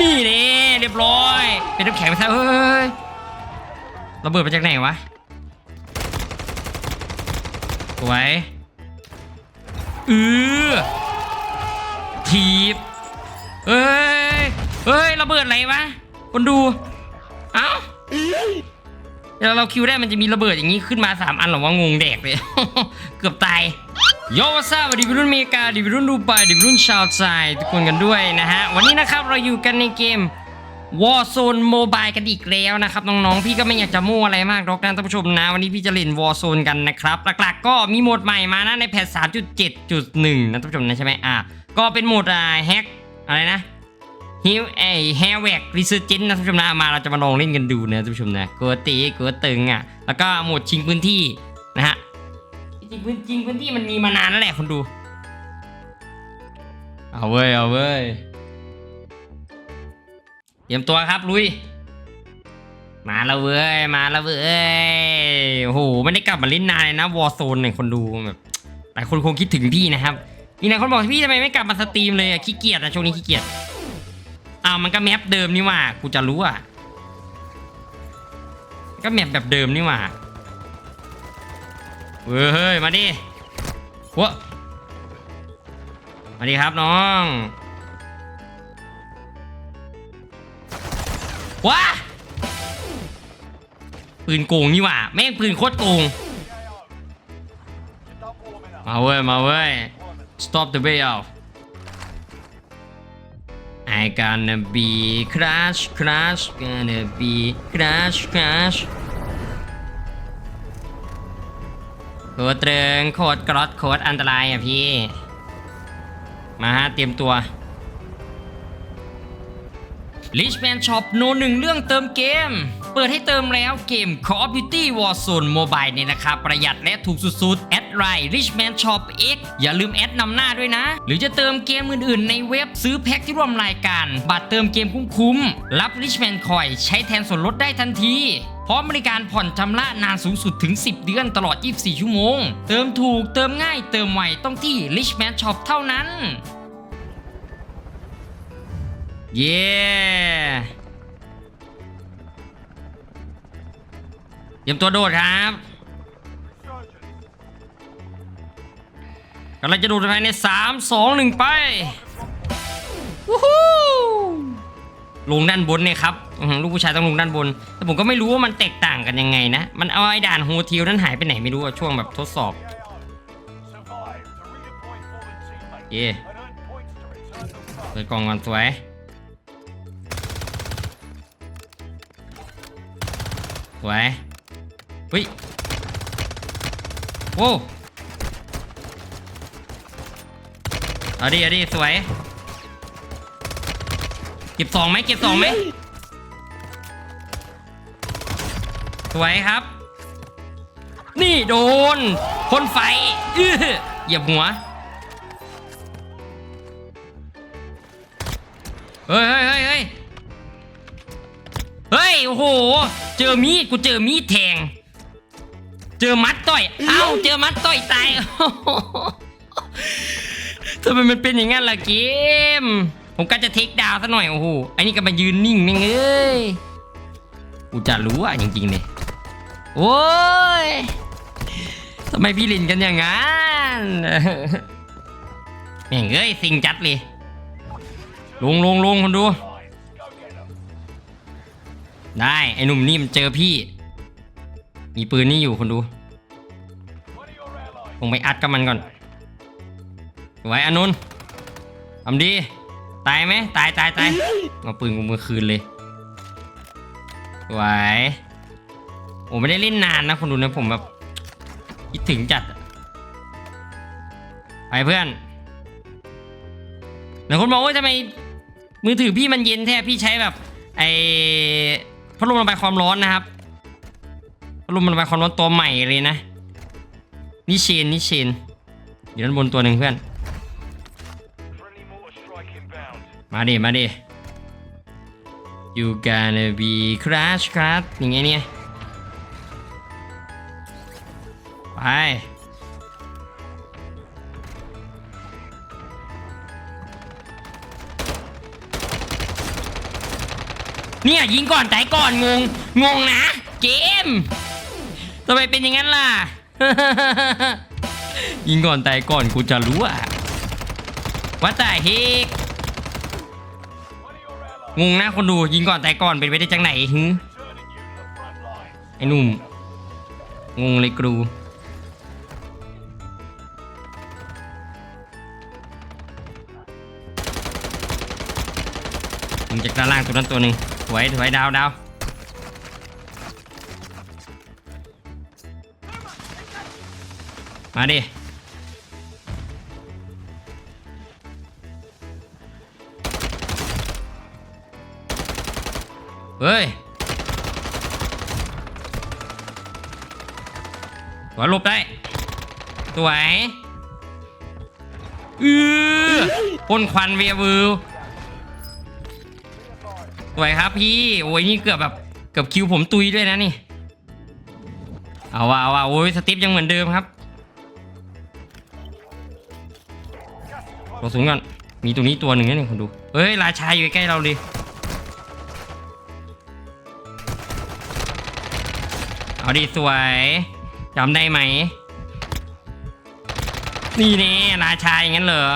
นี่นี่เรียบร้อย เป็นน้ำแข็งไปซะเฮ้ยระเบิดมาจากไหนวะสวยเออทีบเฮ้ยเฮ้ยระเบิดอะไรวะคนดู เอ้าเวลาเราคิวได้มันจะมีระเบิดอย่างนี้ขึ้นมา3อันหรอวะงงแดกเลย เกือบตาย โยวัสดีวัยรุ่นเมกาดิวัยรุ่นดูไบดิวัยรุ่นชาวไทยทุกคนกันด้วยนะฮะ วันนี้นะครับเราอยู่กันในเกม Warzone Mobile กันอีกแล้วนะครับ น้องๆ พี่ก็ไม่อยากจะมั่วอะไรมากหรอกนะท่านผู้ชมนะ วันนี้พี่จะเล่น Warzone กันนะครับ หลักๆ ก็มีโหมดใหม่มานะในแพท 3.7.1 นะท่านผู้ชมนะใช่ไหมอะก็เป็นโหมดอ่าแฮกอะไรนะฮิวไอแฮร์แวกรีเซอร์เจนนะท่านผู้ชมนะมาเราจะมาลองเล่นกันดูนะท่านผู้ชมนะกัวตีกัวตึงอะแล้วก็โหมดชิงพื้นที่นะฮะ ริงพื้นจริงพื้นที่มันมีมานานแล้วแหละคนดู เอาเว้ย เอาเว้ย เตรียมตัวครับลุย มาแล้วเว้ย มาแล้วเว้ย โอ้โห ไม่ได้กลับมาเล่นนานเลยนะ วอร์โซนเนี่ยคนดูแบบหลายคนคงคิดถึงพี่นะครับมีหลายคนบอกพี่ทำไมไม่กลับมาสตรีมเลยอะขี้เกียจนะช่วงนี้ขี้เกียจอ้าวมันก็แมปเดิมนี่ว่า กูจะรู้อะก็แมปแบบเดิมนี่ว่า เว้ยเฮ้ย มาดิวะมาดิครับน้องว้าปืนโกงนี่หว่า แม่งปืนโคตรโกง มาเว้ย มาเว้ย stop the way out I gonna be crash crash gonna be crash crash โคตรเตรงโคตรกรอดโคตรอันตรายอะพี่ มาฮะเตรียมตัว Richman Shop โนหนึ่งเรื่องเติมเกม เปิดให้เติมแล้วเกม Call of Duty Warzone Mobile เนี่ยนะครับ ประหยัดและถูกสุดๆ แอดไลน์ Richman Shop X อย่าลืมแอดนำหน้าด้วยนะ หรือจะเติมเกมอื่นๆ ในเว็บซื้อแพ็คที่ร่วมรายการ บัตรเติมเกมคุ้มๆ รับ Richman Coin ใช้แทนส่วนลดได้ทันที พร้อมบริการผ่อนชำระนานสูงสุดถึง 10 เดือนตลอด 24 ชั่วโมง เติมถูกเติมง่ายเติมไวต้องที่ Richman Shop เท่านั้น เย้เตรียมตัวโดดครับกำลังจะโดดภายใน3 2 1ไป วู้ฮู้ลงด้านบนเนี่ยครับ ลูกผู้ชายต้องลงด้านบน แต่ผมก็ไม่รู้ว่ามันแตกต่างกันยังไงนะ มันเอาไอ้ด่านโฮเทลนั้นหายไปไหนไม่รู้อะช่วงแบบทดสอบ เย่เปิดกล่องก่อนสวยสวยเฮ้ยโอ้เอาดิเอาดิสวยเก็บสองไหมเก็บสองไหม สวยครับ นี่โดนพ่นไฟอื้อเหยียบหัว เฮ้ยเฮ้ยเฮ้ยเฮ้ยเฮ้ยโอ้โห เจอมีดกูเจอมีดแทง เจอมัดต่อย เอ้า เจอมัดต่อยตายทำไมมันเป็นอย่างนั้นล่ะเกม ผมก็จะเทคดาวซะหน่อยโอ้โหไอ้นี่ก็มายืนนิ่งแม่งเอ้ย กูจะรู้อะจริงๆเนี่ย โอ้ยทำไมพี่ลินกันอย่างนั้นแม่งเอ้ยสิงจัดเลยลงลงลงคนดู ได้ไอ้หนุ่มนี่มันเจอพี่ มีปืนนี่อยู่คนดูคงไปอัดกับมันก่อนไว้อนุนท์ทำดี ตายไหมตายตายตายเอาปืนกูมือคืนเลยไว้ โอ้ไม่ได้เล่นนานนะคนดูนะผมแบบคิดถึงจัด ไปเพื่อนหลายคนบอกว่าทำไมมือถือพี่มันเย็นแท้พี่ใช้แบบไอ้พัดลมระบายความร้อนนะครับพัดลมระบายความร้อนตัวใหม่เลยนะนี่เชนนี่เชนอยู่ด้านบนตัวหนึ่งเพื่อน มาดิมาดิ you gonna be crash crash อย่างเงี้ยเนี่ย เนี่ยยิงก่อนตายก่อนงง งงนะ เกมทำไมเป็นอย่างนั้นล่ะ ยิงก่อนตายก่อนกูจะรู้อะว่าแต่เฮกงงนะคนดูยิงก่อนตายก่อนเป็นไปได้จังไหนหึไอ้หนุ่มงงเลยกรู งจากด้านล่างตัวนั้นตัวหนึ่งถวยถวยดาวดาวมาดิเฮ้ยหัวหลบได้สวยอือพ่นควันเวียวู สวยครับพี่ โอ้ยนี่เกือบแบบเกือบคิวผมตุยด้วยนะนี่ เอาว่าเอาว่าโอ้ยสติปยังเหมือนเดิมครับลงสูงก่อน มีตัวนี้ตัวหนึ่งนี่คุณดู เฮ้ยราชาอยู่ใกล้เราเลยเอาดีสวยจำได้ไหม นี่แน่ราชาอย่างนั้นเหรอ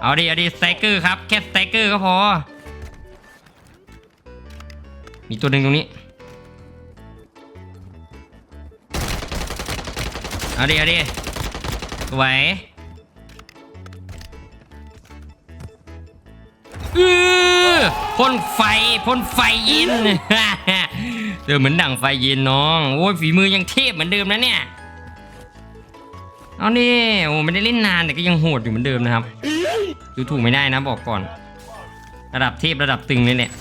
เอาดีเอาดีสไตรเกอร์ครับ แค่สไตรเกอร์ก็พอ มีตัวหนึ่งตรงนี้เอาดีเอาดีสวยอือพ่นไฟพ่นไฟเย็นเจอเหมือนดั่งไฟเย็นน้อง โอ้ยฝีมือยังเทพเหมือนเดิมนะเนี่ย เอานี่โอ้ไม่ได้เล่นนานแต่ก็ยังโหดอยู่เหมือนเดิมนะครับดูถูกไม่ได้นะบอกก่อน ระดับเทพระดับตึงเลยเนี่ย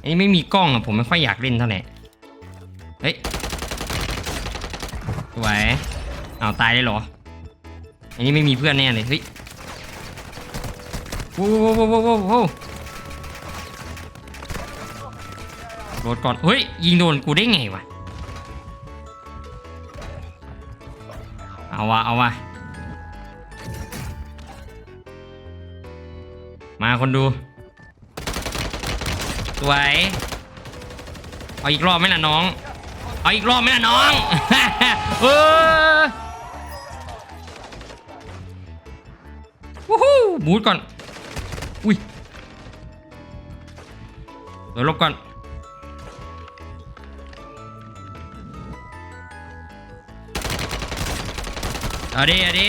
อันนี้ไม่มีกล้องอะผมไม่ค่อยอยากเล่นเท่าไหร่ เฮ้ยสวยเอาตายเลยหรอ อันนี้ไม่มีเพื่อนแน่เลย เฮ้ยโว้วโว้โว้โว้โว้วโดดก่อน เฮ้ย ยิงโดนกูได้ไงวะ เอาวะเอาวะมาคนดู สวย เอาอีกรอบไหมล่ะน้อง เอาอีกรอบไหมล่ะน้อง เออวู้ฮู้บูทก่อน อุ้ยเดี๋ยวลบก่อน เอาดิเอาดิ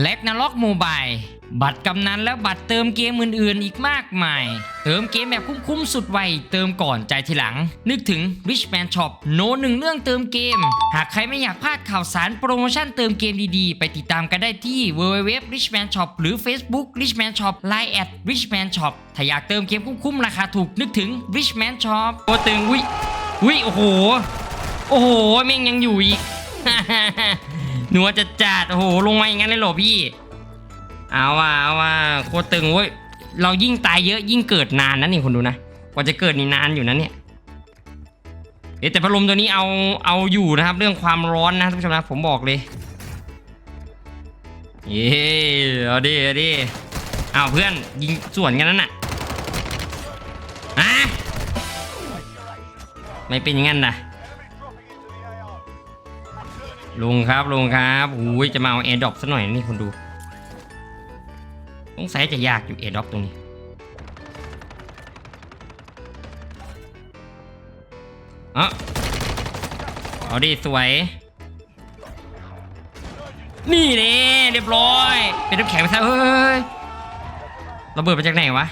และ n a r o k Mobile บัตรกำนันและบัตรเติมเกมอื่นๆ อีกมากมาย เติมเกมแบบคุ้มๆ สุดไว เติมก่อนใจทีหลัง นึกถึง Richman Shop โนหนึ่งเรื่องเติมเกม หากใครไม่อยากพลาดข่าวสารโปรโมชั่นเติมเกมดีๆ ไปติดตามกันได้ที่ www richman shop หรือ Facebook richman shop line at richman shop ถ้าอยากเติมเกมคุ้มๆ ราคาถูกนึกถึง richman shop ตัวตึงวิวิโอ้โห โอ้โหแม่งยังอยู่อีก หนัวจะจัดโอ้โหลงมาอย่างนั้นเลยเหรอพี่ เอาว่าเอาว่าโคตรตึงเว้ยเรายิ่งตายเยอะยิ่งเกิดนานนะนี่คนดูนะกว่าจะเกิดนี่นานอยู่นะเนี่ยเอ๊แต่พัดลมตัวนี้เอาเอาอยู่นะครับ เรื่องความร้อนนะท่านผู้ชมนะผมบอกเลยเย้เอาดิเอาดิเอาเพื่อนยิงสวนกันนั่นน่ะฮะไม่เป็นอย่างนั้นนะ ลุงครับลุงครับอุ้ยจะมาเอาแอร์ดรอปซะหน่อยนี่คนดูสงสัยจะยากอยู่แอร์ดรอปตรงนี้เอ๋อเอาดิสวย นี่เน่เรียบร้อย เป็นน้ำแข็งไปซะเฮ้ยระเบิดมาจากไหนวะ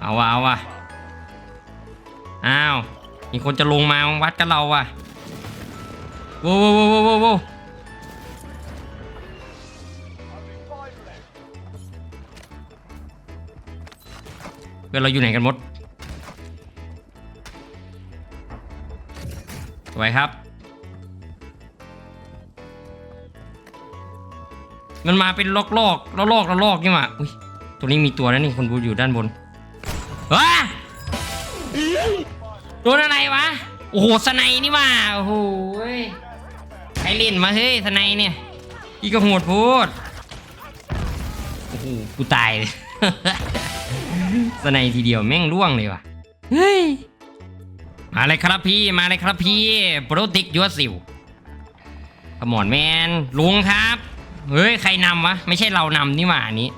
เอาวะเอาวะ อ้าว มีคนจะลงมาวัดกันเราอะโว้โว้ว้โว้โว้เพื่นเราอยู่ไหนกันหมดไว้ครับ มันมาเป็นลอกลอกลอกลอกลกนี่มาอุ้ยตัวนี้มีตัวแล้วนี่คนบูอยู่ด้านบนอ้า โดนอะไรวะ โอ้โหสไนนี่ว่าโอ้โหยใครเล่นมาเฮ้ยสไนเนี่ยอีกก็โหดโพูดโอ้โหกูตายเลยสไนทีเดียวแม่งร่วงเลยว่ะเฮ้ยมาเลยครับพี่มาเลยครับพี่โปรติกยัวสิวขมอนแมนลุงครับเฮ้ยใครนำวะไม่ใช่เรานำนี่หว่าอันนี้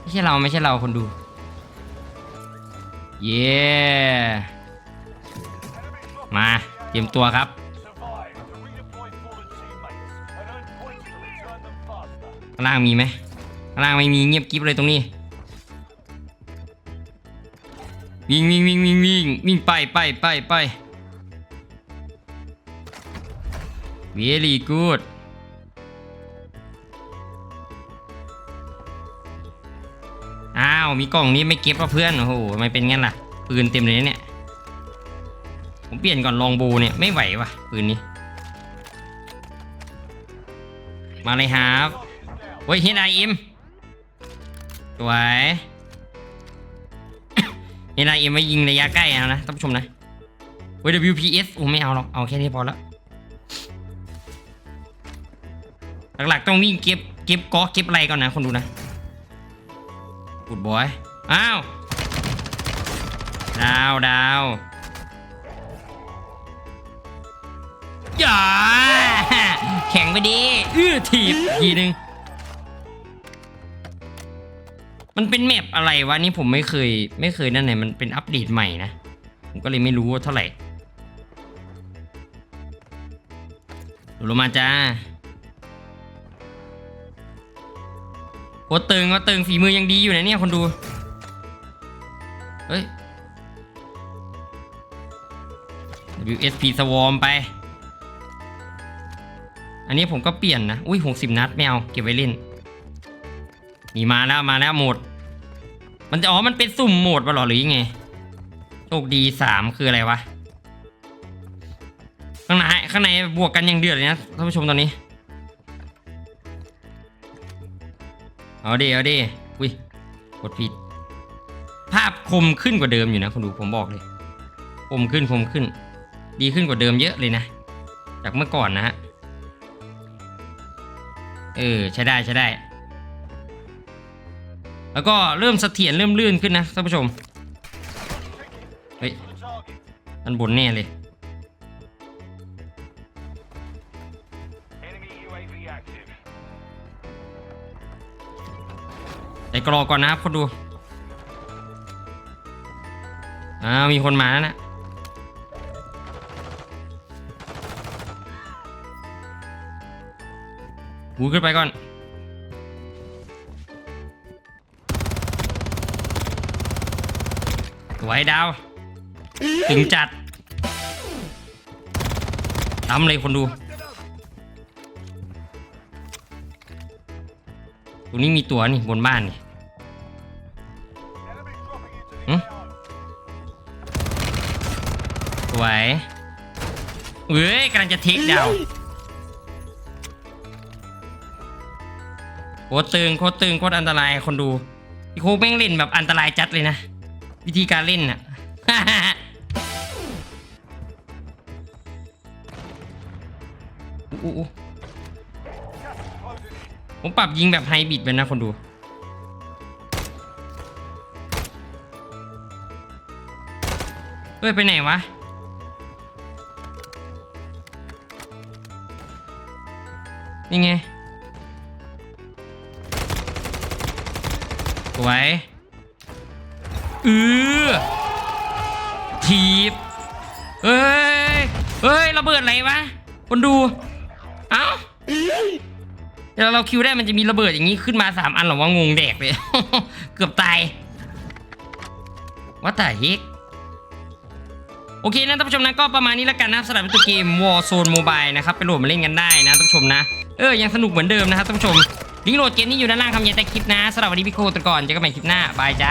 ไม่ใช่เราไม่ใช่เราคนดู เย้ มาเตรียมตัวครับ ข้างล่างมีไหมข้างล่างไม่มีเงียบกิ๊บเลยตรงนี้ วิ่งวิ่งวิ่งวิ่งวิ่งวิ่งไปไปไปไป very good อ้าว มีกล่องนี้ไม่เก็บว่ะเพื่อน โอ้โหทำไมเป็นงั้นล่ะ ปืนเต็มเลยเนี่ย ผมเปลี่ยนก่อนลองบูเนี่ยไม่ไหวว่ะปืนนี้ มาเลยครับเฮ้ยเฮนไออิมสวยเฮนไออิมไว้ยิงระยะใกล้เอานะท่านผู้ชมนะเฮ้ย WPS โอ้ไม่เอาหรอกเอาแค่นี้พอแล้วหลักๆต้องวิ่งเก็บเก็บก๊อกเก็บอะไรก่อนนะคนดูนะกูดบอย อ้าว ดาวดาว อย่าแข่งไปดีอื้อถีบทีนึง มันเป็นแมปอะไรวะนี่ผมไม่เคย ไม่เคยนั่นไหนมันเป็นอัปเดตใหม่นะ ผมก็เลยไม่รู้ว่าเท่าไหร่ดูลงมาจ้าโคตรตึงก็ตึงฝีมือยังดีอยู่นะเนี่ยคนดู เฮ้ย WSP Swarm ไป อันนี้ผมก็เปลี่ยนนะ อุ้ยหกสิบนัดไม่เอาเก็บไว้เล่น นี่มาแล้วมาแล้วโหมด มันจะอ๋อมันเป็นสุ่มโหมดปะหรอหรือยังไงโชคดีสามคืออะไรวะ ข้างในข้างในบวกกันอย่างเดือดเลยนะท่านผู้ชมตอนนี้ เอาดิเอาดิอุ้ยกดผิด ภาพคมขึ้นกว่าเดิมอยู่นะคุณดูผมบอกเลย คมขึ้นคมขึ้น ดีขึ้นกว่าเดิมเยอะเลยนะ จากเมื่อก่อนนะฮะ เออใช้ได้ใช้ได้ แล้วก็เริ่มเสถียรเริ่มลื่นขึ้นนะท่านผู้ชม เฮ้ยด้านบนแน่เลยใส่กรอกก่อนนะครับคนดู อ้าวมีคนมาแล้วนะ หูขึ้นไปก่อน สวยดาว ถึงจัดทำเลยคนดู ตรงนี้มีตัวนี่บนบ้านนี่สวยเอ้ยกำลังจะเทคดาว โคตรตึงโคตรตึงโคตรอันตรายคนดูอีโคกแม่งเล่นแบบอันตรายจัดเลยนะ วิธีการเล่นน่ะผมปรับยิงแบบไฮบิดไปนะคนดูเฮ้ยไปไหนวะนี่ไง สวยเออทีบเฮ้ย เฮ้ยระเบิดอะไรวะ คนดู เอ้าเดี๋ยวเราคิวได้มันจะมีระเบิดอย่างนี้ขึ้นมาสามอันหรอว่างงแดกเลย เกือบตายว่าแต่เฮกโอเคนะท่านผู้ชมนะก็ประมาณนี้แล้วกันนะสำหรับตัวเกม Warzone Mobile นะครับไปโหลดมาเล่นกันได้นะท่านผู้ชมนะ เออยังสนุกเหมือนเดิมนะครับท่านผู้ชม ลิงก์โหลดเกมนี้อยู่ด้านล่างคำยันใต้คลิปนะสำหรับวันนี้พี่โคตรก่อนเจอกันใหม่คลิปหน้าบายจ้า